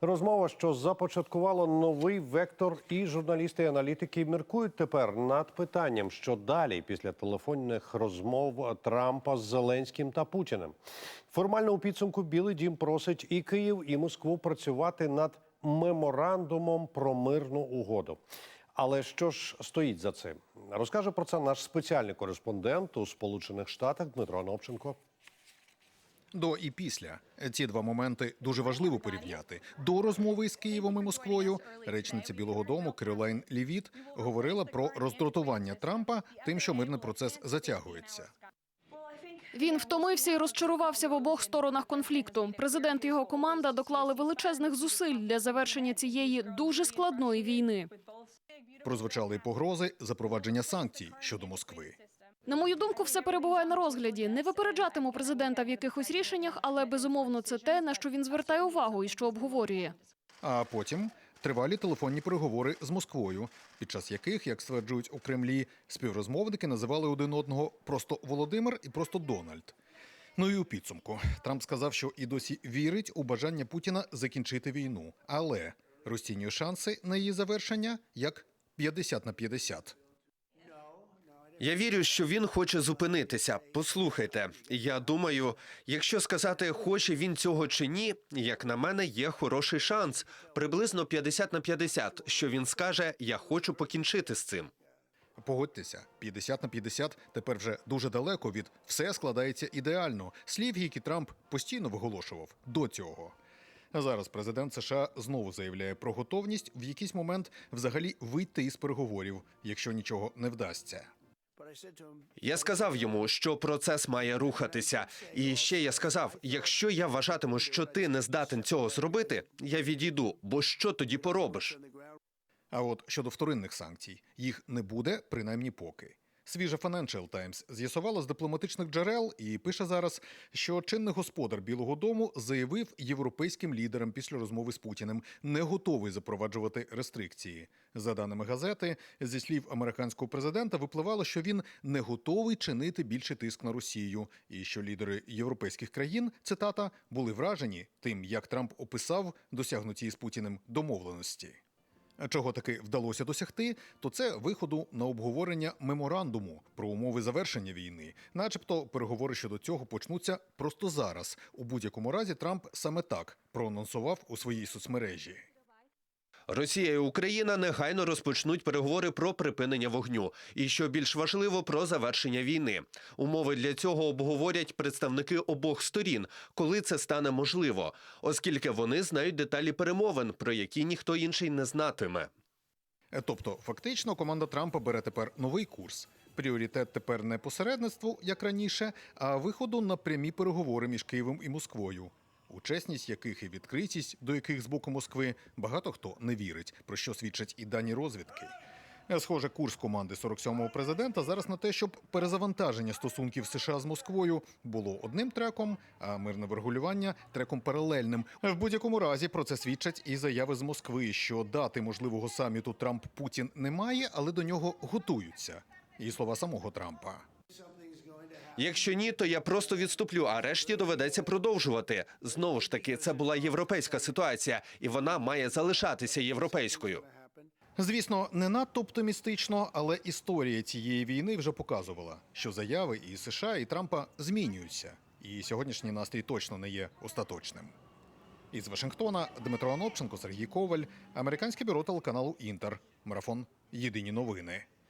Розмова, що започаткувала новий вектор, і журналісти і аналітики міркують тепер над питанням, що далі після телефонних розмов Трампа з Зеленським та Путіним. Формально у підсумку Білий Дім просить і Київ, і Москву працювати над меморандумом про мирну угоду. Але що ж стоїть за цим? Розкаже про це наш спеціальний кореспондент у Сполучених Штатах Дмитро Новченко. До і після ці два моменти дуже важливо порівняти. До розмови із Києвом і Москвою речниця Білого Дому Керолайн Лівіт говорила про роздратування Трампа тим, що мирний процес затягується. Він втомився і розчарувався в обох сторонах конфлікту. Президент і його команда доклали величезних зусиль для завершення цієї дуже складної війни. Прозвучали й погрози запровадження санкцій щодо Москви. На мою думку, все перебуває на розгляді. Не випереджатиму президента в якихось рішеннях, але безумовно це те, на що він звертає увагу і що обговорює. А потім тривалі телефонні переговори з Москвою, під час яких, як стверджують у Кремлі, співрозмовники називали один одного просто Володимир і просто Дональд. Ну і у підсумку Трамп сказав, що і досі вірить у бажання Путіна закінчити війну, але розцінює шанси на її завершення як 50 на 50. Я вірю, що він хоче зупинитися. Послухайте, я думаю, якщо сказати, хоче він цього чи ні, як на мене, є хороший шанс, приблизно 50 на 50, що він скаже, я хочу покінчити з цим. Погодьтеся, 50 на 50 тепер вже дуже далеко від все складається ідеально. Слів, які Трамп постійно виголошував до цього. А зараз президент США знову заявляє про готовність в якийсь момент взагалі вийти із переговорів, якщо нічого не вдасться. Я сказав йому, що процес має рухатися. І ще я сказав: якщо я вважатиму, що ти не здатен цього зробити, я відійду. Бо що тоді поробиш? А от щодо вторинних санкцій, їх не буде, принаймні поки. Свіжа Financial Times з'ясувала з дипломатичних джерел і пише зараз, що чинний господар Білого Дому заявив європейським лідерам після розмови з Путіним не готовий запроваджувати рестрикції. За даними газети, зі слів американського президента випливало, що він не готовий чинити більше тиск на Росію, і що лідери європейських країн цитата були вражені тим, як Трамп описав досягнуті із Путіним домовленості. Чого таки вдалося досягти, то це виходу на обговорення меморандуму про умови завершення війни, начебто переговори щодо цього почнуться просто зараз. У будь-якому разі Трамп саме так проанонсував у своїй соцмережі. Росія і Україна негайно розпочнуть переговори про припинення вогню, і що більш важливо про завершення війни. Умови для цього обговорять представники обох сторін, коли це стане можливо, оскільки вони знають деталі перемовин, про які ніхто інший не знатиме. Е, Тобто, фактично, команда Трампа бере тепер новий курс. Пріоритет тепер не посередництву, як раніше, а виходу на прямі переговори між Києвом і Москвою. У чесність яких і відкритість, до яких з боку Москви багато хто не вірить, про що свідчать і дані розвідки. Е, Схоже, курс команди 47-го президента зараз на те, щоб перезавантаження стосунків США з Москвою було одним треком, а мирне врегулювання треком паралельним. В будь-якому разі про це свідчать і заяви з Москви, що дати можливого саміту Трамп Путін немає, але до нього готуються. І слова самого Трампа. Якщо ні, то я просто відступлю, а решті доведеться продовжувати. Знову ж таки, це була європейська ситуація, і вона має залишатися європейською. Звісно, не надто оптимістично, але історія цієї війни вже показувала, що заяви і США, і Трампа змінюються, і сьогоднішній настрій точно не є остаточним. Із Вашингтона Дмитро Анопченко, Сергій Коваль, американське бюро телеканалу Інтер. Марафон Єдині новини.